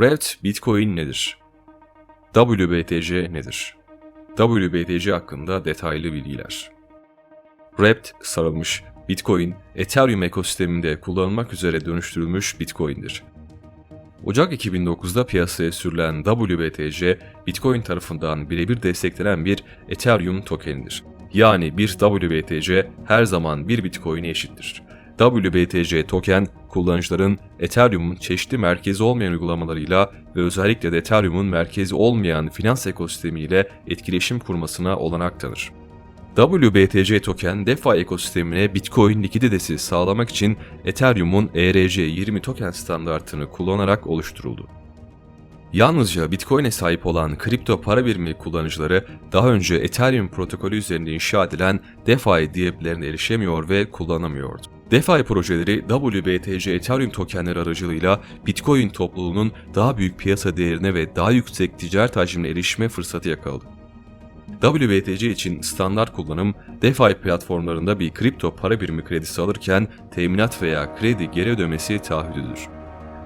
Wrapped Bitcoin nedir? WBTC nedir? WBTC hakkında detaylı bilgiler. Wrapped sarılmış Bitcoin, Ethereum ekosisteminde kullanılmak üzere dönüştürülmüş Bitcoin'dir. Ocak 2009'da piyasaya sürülen WBTC, Bitcoin tarafından birebir desteklenen bir Ethereum tokenidir. Yani bir WBTC her zaman bir Bitcoin'e eşittir. WBTC token, kullanıcıların Ethereum'un çeşitli merkezi olmayan uygulamalarıyla ve özellikle de Ethereum'un merkezi olmayan finans ekosistemiyle etkileşim kurmasına olanak tanır. WBTC token DeFi ekosistemine Bitcoin likiditesi sağlamak için Ethereum'un ERC20 token standartını kullanarak oluşturuldu. Yalnızca Bitcoin'e sahip olan kripto para birimi kullanıcıları daha önce Ethereum protokolü üzerinde inşa edilen DeFi diyeplerine erişemiyor ve kullanamıyordu. DeFi projeleri WBTC Ethereum tokenleri aracılığıyla Bitcoin topluluğunun daha büyük piyasa değerine ve daha yüksek ticaret hacmine erişme fırsatı yakaladı. WBTC için standart kullanım, DeFi platformlarında bir kripto para birimi kredisi alırken teminat veya kredi geri ödemesi taahhüdüdür.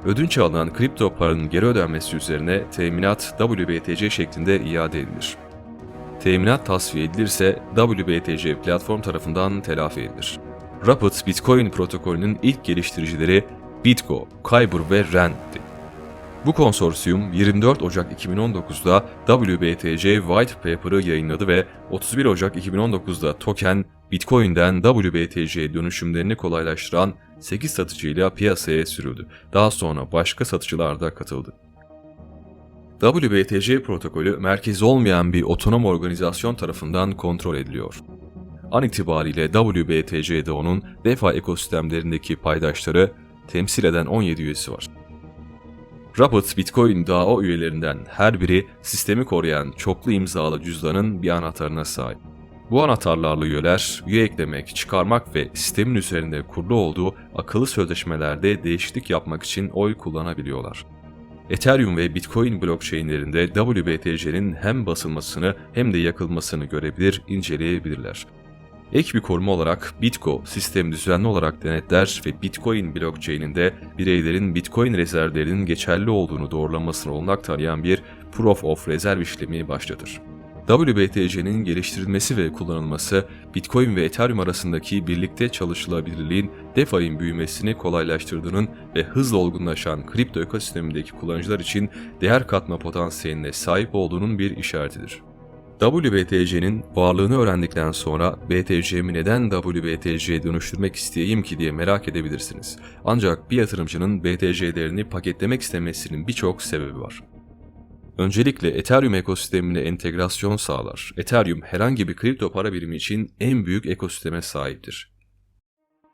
Ödünç alınan kripto paranın geri ödenmesi üzerine teminat WBTC şeklinde iade edilir. Teminat tasfiye edilirse WBTC platform tarafından telafi edilir. Rapid Bitcoin protokolünün ilk geliştiricileri Bitgo, Kyber ve Rand'di. Bu konsorsiyum 24 Ocak 2019'da WBTC White Paper'ı yayınladı ve 31 Ocak 2019'da token Bitcoin'den WBTC dönüşümlerini kolaylaştıran 8 satıcıyla piyasaya sürüldü. Daha sonra başka satıcılar da katıldı. WBTC protokolü merkezi olmayan bir otonom organizasyon tarafından kontrol ediliyor. An itibariyle WBTC'de onun DeFi ekosistemlerindeki paydaşları temsil eden 17 üyesi var. Rapid Bitcoin DAO üyelerinden her biri sistemi koruyan çoklu imzalı cüzdanın bir anahtarına sahip. Bu anahtarlarla üyeler üye eklemek, çıkarmak ve sistemin üzerinde kurulu olduğu akıllı sözleşmelerde değişiklik yapmak için oy kullanabiliyorlar. Ethereum ve Bitcoin blockchain'lerinde WBTC'nin hem basılmasını hem de yakılmasını görebilir, inceleyebilirler. Ek bir koruma olarak Bitco sistemi düzenli olarak denetler ve Bitcoin blockchain'inde bireylerin Bitcoin rezervlerinin geçerli olduğunu doğrulamasına olanak tanıyan bir Proof of Reserve işlemi başlatır. WBTC'nin geliştirilmesi ve kullanılması, Bitcoin ve Ethereum arasındaki birlikte çalışılabilirliğin DeFi'nin büyümesini kolaylaştırdığının ve hızla olgunlaşan kripto ekosistemindeki kullanıcılar için değer katma potansiyeline sahip olduğunun bir işaretidir. WBTC'nin varlığını öğrendikten sonra BTC'mi neden WBTC'ye dönüştürmek isteyeyim ki diye merak edebilirsiniz. Ancak bir yatırımcının BTC'lerini paketlemek istemesinin birçok sebebi var. Öncelikle Ethereum ekosistemine entegrasyon sağlar. Ethereum herhangi bir kripto para birimi için en büyük ekosisteme sahiptir.